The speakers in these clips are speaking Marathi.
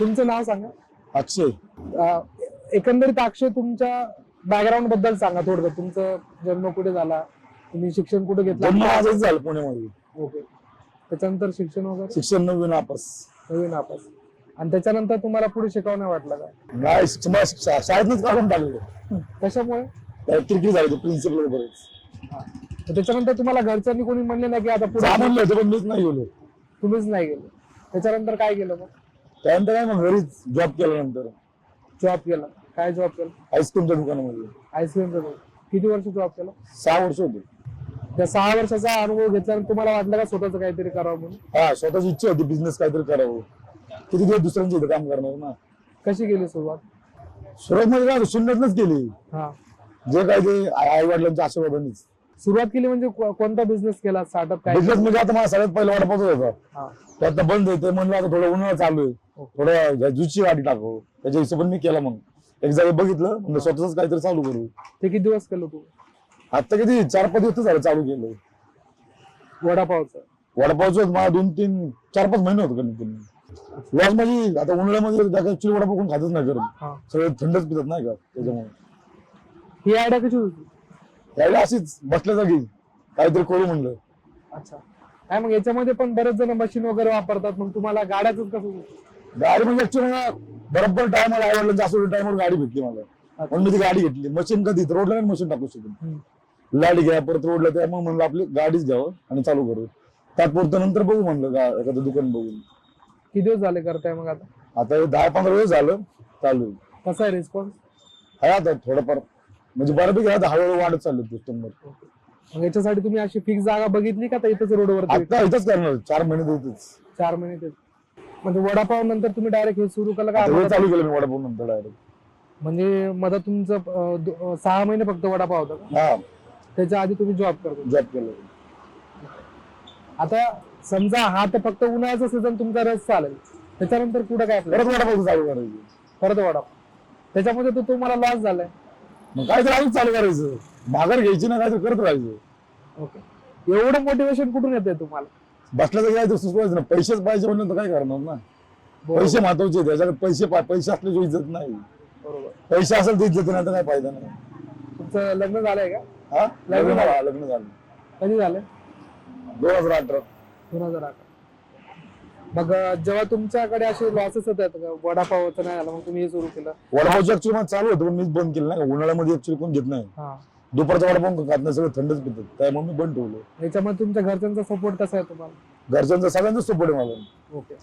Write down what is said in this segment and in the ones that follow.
तुमचं नाव सांगा. अक्षय. अं, एकंदरीत अक्षय तुमच्या बॅकग्राऊंडबद्दल सांगा थोडं तुमचं जन्म कुठे झाला? तुम्ही शिक्षण कुठे जन्म घेतलं आजच झालं पुण्यामध्ये. ओके. त्याच्यानंतर शिक्षण वगैरे? शिक्षण नवीन नापास नवीन नापास आणि त्याच्यानंतर तुम्हाला पुढे शिकावं नाही वाटलं का? नाही शिक्षण- मला शा- शाळेतनंच काढून टाकलं कशामुळे? क्रिकेट झालं प्रिन्सिपल बरोबर तर त्याच्यानंतर तुम्हाला घरच्यांनी कोणी म्हणले नाही की आता पुढे म्हणलं होतं पण मीच नाही गेलो. तुम्हीच नाही गेले. त्याच्यानंतर काय केलं मग? त्यानंतर काय मग घरीच जॉब केल्यानंतर. जॉब केला. काय जॉब केला? आईस्क्रीमच्या दुकानामध्ये. आईस्क्रीमचा जॉब किती वर्ष जॉब केला? सहा वर्ष होते. त्या सहा वर्षाचा अनुभव घेतल्यानंतर तुम्हाला वाटलं का स्वतःच काहीतरी करावं म्हणून? हा स्वतःची इच्छा होती बिझनेस काहीतरी करावं. किती दिवस दुसऱ्यांच्या इथे काम करणार ना? कशी केली सुरुवात? सुरुवात काय शून्यातनच केली. हा. जे काय ते आई वडिलांच्या आशीर्वादानेच. सुरुवात केली म्हणजे को- कोणता बिझनेस केला? स्टार्टअप काय? बिझनेस म्हणजे आता मला सगळ्यात पहिला वडापावच होता हा. तो आता बंद आहे. ते म्हणलं आता थोडं उन्हाळा चालू आहे. थोडं जुची गाडी टाकू. त्याच्या हिशोबाने मी केला मग. एक जागी बघितलं. स्वतःच काहीतरी चालू करू. ते किती दिवस केलं तू? आता किती? चार पाच दिवस झालं चालू केलं वडापावचं. वडापावचं मला दोन तीन चार पाच महिने होते कमीत कमी. लॉस म्हणजे आता उन्हाळ्यामध्ये ऍक्च्युली वडापाव कोण खातच नाही हा. सगळे थंडच पितात नाही का? त्याच्यामुळे. ही आयडिया कशी होती? त्यावेळी अशीच बसल्या जागी काहीतरी करू म्हणलं. अच्छा. काय मग याच्यामध्ये पण बरेच जण मशीन वगैरे वापरतात मग तुम्हाला गाड्याच कसं गाडी म्हणजे ऍक्च्युली मला बरोबर टायमाला आवडलं जास्त टायमावर गाडी भेटली मला. म्हणून मी ती गाडी घेतली. मशीन कधी रोडला नाही मशीन टाकू शकतो. लाइट घ्या परत रोडला त्यामुळे म्हणलं आपली गाडीच घ्यावं आणि चालू करू. तात्पुरतं नंतर बघू म्हणलं एखादं दुकान बघून. किती दिवस झाले करताय मग आता? आता हे दहा पंधरा वेळ झालं चालू. आहे. कसा आहे रिस्पॉन्स आहे आता थोडंफार म्हणजे बऱ्यापैकी आता हळूहळू वाढत चाललं मग याच्यासाठी तुम्ही अशी फिक्स जागा बघितली का इथंच रोडवरती आता इथंच करणार चार महिने इथंच. चार महिने ते म्हणजे वडापाव नंतर तुम्ही डायरेक्ट हे सुरू केलं का? आता हे? चालू केलं मी वडापाव नंतर डायरेक्ट म्हणजे मध्ये तुमचं अं, दो- अं, सहा महिने फक्त वडापाव होता का? हा. त्याच्या आधी तुम्ही जॉब करतो जॉब केलं. आता समजा हा तर फक्त उन्हाळ्याचा सीझन तुमचा रस चालेल. त्याच्यानंतर पुढे काय? परत वडापाव चालू करायचं. परत वडापाव. त्याच्यामध्ये तो तुम्हाला लॉस झालाय. मग काय तर आधीच चालू करायचं. माघार घ्यायची ना काय तर करत राहायचं. ओके एवढं मोटिवेशन कुठून येते तुम्हाला? बसल्या तर काय तर सुचवायचं ना. पैसेच पाहिजे म्हणलं तर काय करणार ना. पैसे महत्त्वाचे. त्याच्याकडे पैसे पा- पैसे असल्याची इज्जत नाही. बरोबर. पैसे असेल तर इज्जत नाही तर काय फायदा नाही. तुमचं लग्न झालंय का? हा? लग्न लग्न झालं. झालं लग्न झालं. कधी झालंय दोन हजार अठरा. दोन हजार अकरा मग जेव्हा तुमच्याकडे असे लॉसेस होत आहेत का वडापावचं नाही झालं मग तुम्ही हे सुरू केलं. वडापावची ऍक्च्युली मला चालू होतं पण मीच बंद केलं नाही उन्हाळ्यामध्ये ऍक्च्युली कोण घेत नाही. हा. दुपारचा वडापाव खात नाही सगळं थंडच पितात. त्यामुळे मी बंद ठेवलं. याच्यामध्ये तुमच्या घरच्यांचा सपोर्ट कसा आहे तुम्हाला? घरच्यांचा सगळ्यांचा सपोर्ट आहे मला. ओके.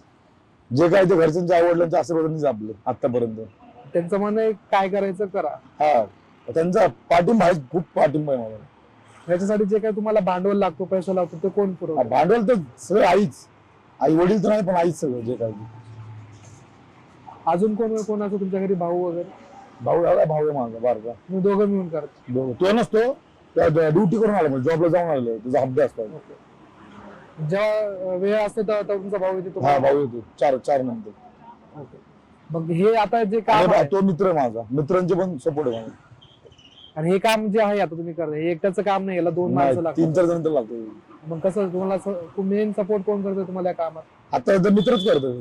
जे काय ते घरच्यांच्या आवडल्यांच्या आशीर्वादानेच आपलं आतापर्यंत त्यांचं म्हणणं काय करायचं करा. हा. त्यांचा पाठिंबा आहे खूप पाठिंबा आहे मला. याच्यासाठी जे काय तुम्हाला भांडवल लागतो पैसा लागतो ते कोण पुरवतो? भांडवल तर सगळं आईच. आई वडील तर नाही पण आईच सगळं जे काय ते. अजून कोण कोण असं तुमच्या घरी भाऊ वगैरे? भाऊ एवढा भाऊ आहे माझा बारका. तुम्ही दोघं मिळून करता. तो नसतो ड्युटी करून आला म्हणजे जॉबला जाऊन आलो तुझा अभ्यास ओके. जेव्हा अं, वेळ असते तेव्हा तेव्हा तुमचा भाऊ येते हा भाऊ येतो. चार चार नंतर. ओके. मग हे आता जे काम आहे तो मित्र आहे माझा. मित्रांचे पण सपोर्ट आहे मला. आणि हे काम जे आहे आता तुम्ही करता हे एकट्याचं काम नाही याला दोन माणसं नाही, तीन लागतात चार जण तर लागतो मग कसं तुम्हाला मेन सपोर्ट कोण करतो तुम्हाला या कामात? आता तर मित्रच करतो.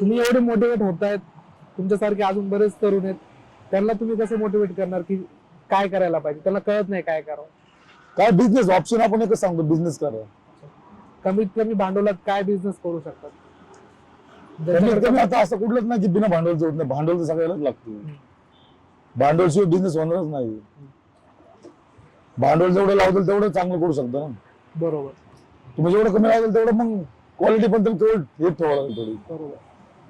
तुम्ही एवढे मोटिवेट होतायत तुमच्यासारखे अजून बरेच तरुण आहेत. त्यांना तुम्ही कसं मोटिवेट करणार की काय करायला पाहिजे? त्यांना कळत नाही काय करावं. काय बिझनेस ऑप्शन आपण एकच सांगतो बिझनेस करा कमीत कमी भांडवलात काय बिझनेस करू शकतात? कमीत ज्याच्याकडे- कमी आता असं कुठलंच नाही की बिना भांडवलचं होत नाही भांडवल तर सगळ्यालाच लागतं. भांडवलशिवाय बिझनेस होणारच नाही. भांडवल जेवढं लावतील तेवढं चांगलं करू शकता ना. बरोबर. तुम्ही जेवढं कमी लावतील तेवढं मग क्वालिटी पण तुम्ही तेवढं हे ठेवा लागेल थोडी. बरोबर.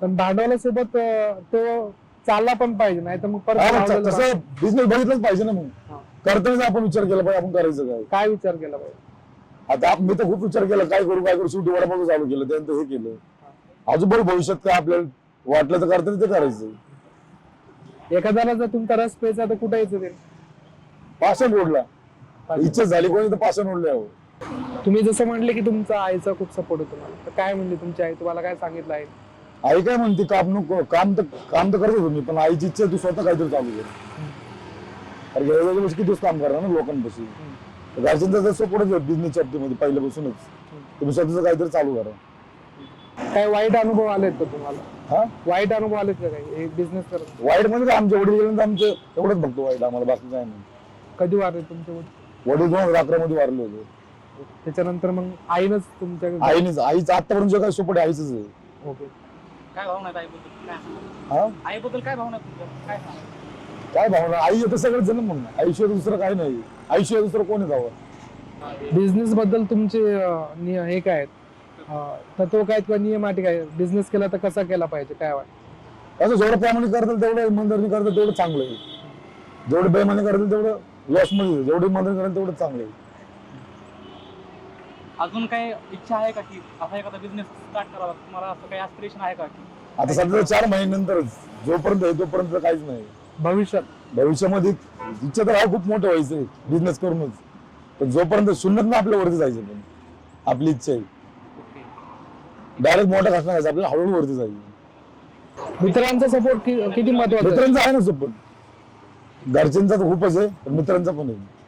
पण भांडवलासोबत अं, तो चालला पण पाहिजे नाही तर मग परत हा, मग तसं बिझनेस बघितलंच पाहिजे ना मग. हा. करतानाच आपण विचार केला पाहिजे आपण करायचं काय? काय विचार केला पाहिजे? आता आप- मी तर खूप विचार केला काय करू काय करू शेवटी वडापाव चालू केलं त्यानंतर हे केलं. आजूबाजू भविष्यात काय आपल्याला वाटलं तर करता ते करायचं. एखाद्याला जर तुमचा रस प्यायचा तर कुठे यायचं ते? पाषाण रोडला. इच्छा झाली कोणी तर पाषाण रोडला यावं तुम्ही जसं म्हणले की तुमचा आईचा खूप सपोर्ट तर काय म्हणली तुमची आई? तुम्हाला काय सांगितलं आहे? आई काय म्हणते काम नको काम तर काम तर करत होतो मी पण आईची इच्छा तू स्वतः काहीतरी चालू कर. एवढ्या दिवस किती दिवस काम करणार ना लोकांपाशी? तर घरच्यांचा जर सपोर्टच आहे बिझनेसच्या बाबतीमध्ये पहिल्यापासूनच. तुम्ही स्वतःच काहीतरी चालू करा. काय वाईट अनुभव आलेत का तुम्हाला? हा? वाईट अनुभव आलेत का काही? बिझनेस करत वाईट म्हणजे काय? आमचे वडील गेल्यानंतर आमचे एवढंच बघतो वाईट आम्हाला बाकी काय नाही. कधी वारले तुमचे वडील? वडील दोन हजार अकरा मध्ये वारले होते. त्याच्यानंतर मग आईनच तुमच्या आईनेच आईचं आतापर्यंत जे काय सोपट आईच आहे. ओके. काय भावना आहेत आईबद्दल? काय सांगा? हा? आईबद्दल काय भावना आहेत तुमच्या? काय सांगा? काय भावना? आई येतं सगळं जन्म म्हणून आईशिवाय दुसरं काय नाही. आईशिवाय दुसरं कोण आहे जावं बिझनेस बद्दल तुमचे अं, हे काय आहेत? अं, तत्व काय आहेत किंवा नियम अटी काय बिझनेस केला तर कसा केला पाहिजे? काय वाटतं? असं जेवढं प्रामाणिक करतील तेवढं इमानदारी करतात तेवढं चांगलं आहे. जेवढे बेमानी करतील तेवढं लॉसमध्ये आहे. जेवढं इमानदारी करेल तेवढं चांगलं आहे. अजून काही इच्छा आहे का की असा एखादा बिझनेस स्टार्ट करावा? तुम्हाला असं काही ऍस्पिरेशन आहे का की? आता सध्या चार महिन्यानंतरच. जोपर्यंत आहे तोपर्यंत काहीच नाही. भविष्यात. भविष्यामध्ये इच्छा तर आहे खूप मोठं व्हायचंय बिझनेस करूनच. पण जोपर्यंत शून्यात ना आपल्या वरती जायचं पण. आपली इच्छा आहे. डायरेक्ट मोठा घासणार आपल्याला हळूहळू वरती जायचं. मित्रांचा सपोर्ट किती महत्त्वाचा मित्रांचा आहे ना सपोर्ट घरच्यांचा तर खूपच आहे मित्रांचा पण आहे.